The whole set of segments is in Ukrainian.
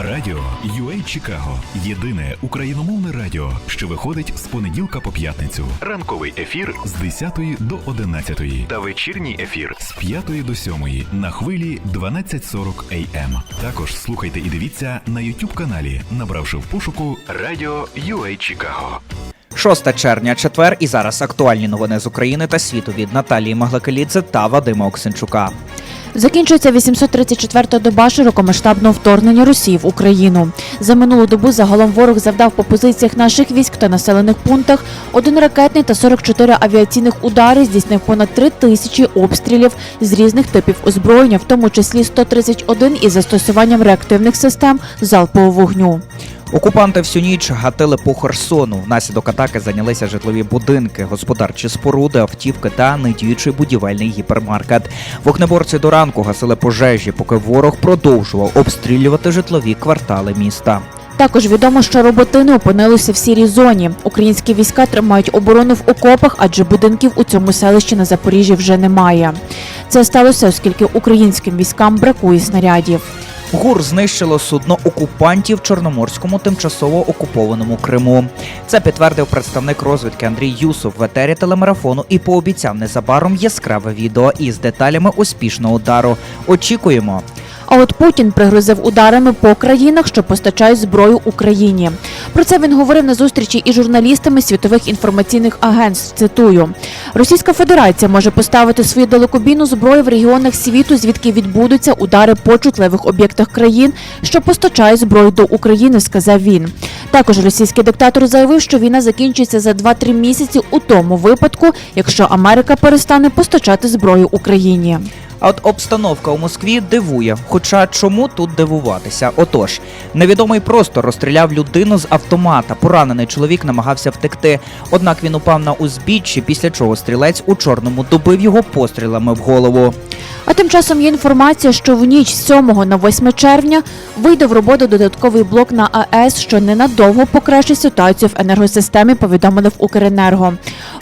Радіо UA Чикаго єдине україномовне радіо, що виходить з понеділка по п'ятницю. Ранковий ефір з 10 до 11 та вечірній ефір з 5 до 7 на хвилі 12.40 AM. Також слухайте і дивіться на YouTube каналі, набравши в пошуку Радіо UA Чикаго. 6 червня, четвер, і зараз актуальні новини з України та світу від Наталії Маглакалідзе та Вадима Оксенчука. Закінчується 834-та доба широкомасштабного вторгнення Росії в Україну. За минулу добу загалом ворог завдав по позиціях наших військ та населених пунктах один ракетний та 44 авіаційних удари, здійснив понад 3 тисячі обстрілів з різних типів озброєння, в тому числі 131 із застосуванням реактивних систем залпового вогню. Окупанти всю ніч гатили по Херсону. Внаслідок атаки зайнялися житлові будинки, господарчі споруди, автівки та недіючий будівельний гіпермаркет. Вогнеборці до ранку гасили пожежі, поки ворог продовжував обстрілювати житлові квартали міста. Також відомо, що роботини опинилися в сірій зоні. Українські війська тримають оборону в окопах, адже будинків у цьому селищі на Запоріжжі вже немає. Це сталося, оскільки українським військам бракує снарядів. ГУР знищило судно окупантів в Чорноморському тимчасово окупованому Криму. Це підтвердив представник розвідки Андрій Юсов в етері телемарафону і пообіцяв незабаром яскраве відео із деталями успішного удару. Очікуємо. А от Путін пригрозив ударами по країнах, що постачають зброю Україні. Про це він говорив на зустрічі із журналістами світових інформаційних агентств. Цитую: Російська Федерація може поставити свою далекобійну зброю в регіонах світу, звідки відбудуться удари по чутливих об'єктах країн, що постачають зброю до України, сказав він. Також російський диктатор заявив, що війна закінчиться за 2-3 місяці у тому випадку, якщо Америка перестане постачати зброю Україні. А от обстановка у Москві дивує. Хоча чому тут дивуватися? Отож, невідомий просто розстріляв людину з автомата. Поранений чоловік намагався втекти. Однак він упав на узбіччі, після чого стрілець у чорному добив його пострілами в голову. А тим часом є інформація, що в ніч з 7 на 8 червня вийде в роботу додатковий блок на АЕС, що ненадовго покращить ситуацію в енергосистемі, повідомили в Укренерго.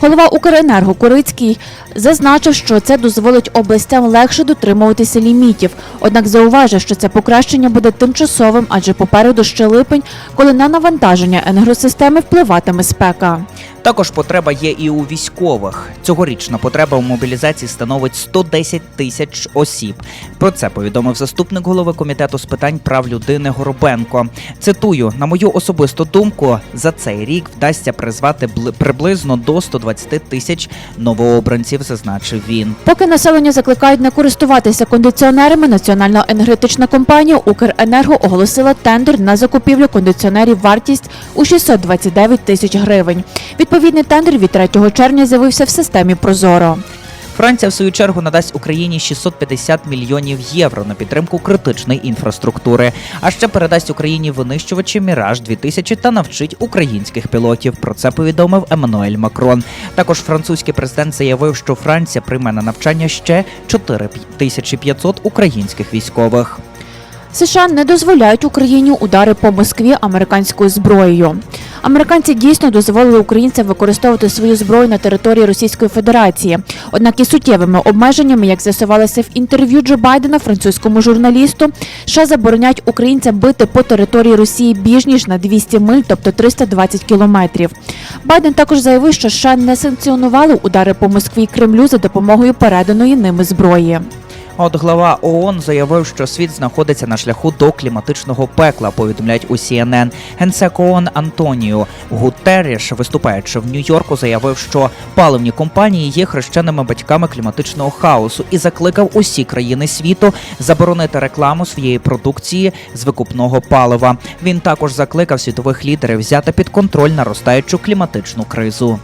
Голова Укренерго Курицький зазначив, що це дозволить областям легше дотримуватися лімітів. Однак зауважив, що це покращення буде тимчасовим, адже попереду ще липень, коли на навантаження енергосистеми впливатиме спека. Також потреба є і у військових. Цьогорічна потреба у мобілізації становить 110 тисяч осіб. Про це повідомив заступник голови комітету з питань прав людини Горобенко. Цитую: на мою особисту думку, за цей рік вдасться призвати бли- приблизно до 120 тисяч новообранців, зазначив він. Поки населення закликають не користуватися кондиціонерами, Національна енергетична компанія Укренерго оголосила тендер на закупівлю кондиціонерів вартість у 629 тисяч гривень. Відповідний тендер від 3 червня з'явився в системі Прозоро. Франція в свою чергу надасть Україні 650 мільйонів євро на підтримку критичної інфраструктури, а ще передасть Україні винищувачі Міраж 2000 та навчить українських пілотів. Про це повідомив Еммануель Макрон. Також французький президент заявив, що Франція прийме на навчання ще 4500 українських військових. США не дозволяють Україні удари по Москві американською зброєю. Американці дійсно дозволили українцям використовувати свою зброю на території Російської Федерації. Однак із суттєвими обмеженнями, як з'ясувалося в інтерв'ю Джо Байдена французькому журналісту, США забороняють українцям бити по території Росії більш ніж на 200 миль, тобто 320 кілометрів. Байден також заявив, що США не санкціонували удари по Москві і Кремлю за допомогою переданої ними зброї. От глава ООН заявив, що світ знаходиться на шляху до кліматичного пекла. Повідомляють у CNN. Генсек ООН Антоніо Гутерріш, виступаючи в Нью-Йорку, заявив, що паливні компанії є хрещеними батьками кліматичного хаосу і закликав усі країни світу заборонити рекламу своєї продукції з викупного палива. Він також закликав світових лідерів взяти під контроль наростаючу кліматичну кризу.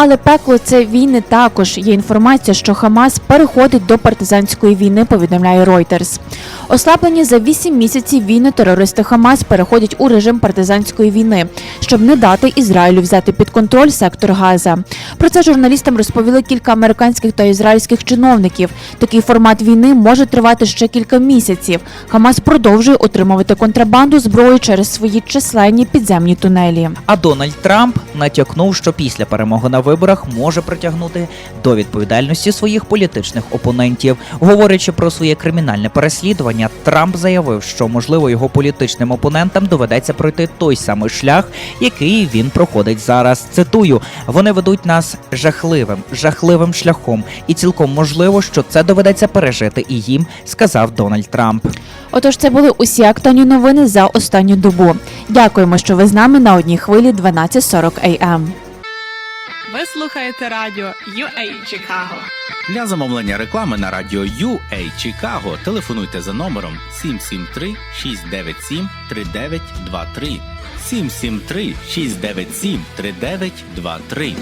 Але пекло це війни також. Є інформація, що Хамас переходить до партизанської війни, повідомляє Reuters. Ослаблені за 8 місяців війни терористи Хамас переходять у режим партизанської війни, щоб не дати Ізраїлю взяти під контроль сектор Газа. Про це журналістам розповіли кілька американських та ізраїльських чиновників. Такий формат війни може тривати ще кілька місяців. Хамас продовжує отримувати контрабанду зброї через свої численні підземні тунелі. А Дональд Трамп натякнув, що після перемоги на виборах може притягнути до відповідальності своїх політичних опонентів. Говорячи про своє кримінальне переслідування, Трамп заявив, що можливо його політичним опонентам доведеться пройти той самий шлях, який він проходить зараз. Цитую: вони ведуть нас жахливим, жахливим шляхом, і цілком можливо, що це доведеться пережити і їм, сказав Дональд Трамп. Отож, це були усі актуальні новини за останню добу. Дякуємо, що ви з нами на одній хвилі 12.40 AM. Ви слухаєте радіо UA Чикаго. Для замовлення реклами на радіо UA Чикаго телефонуйте за номером 773 697 3923 773 697 3923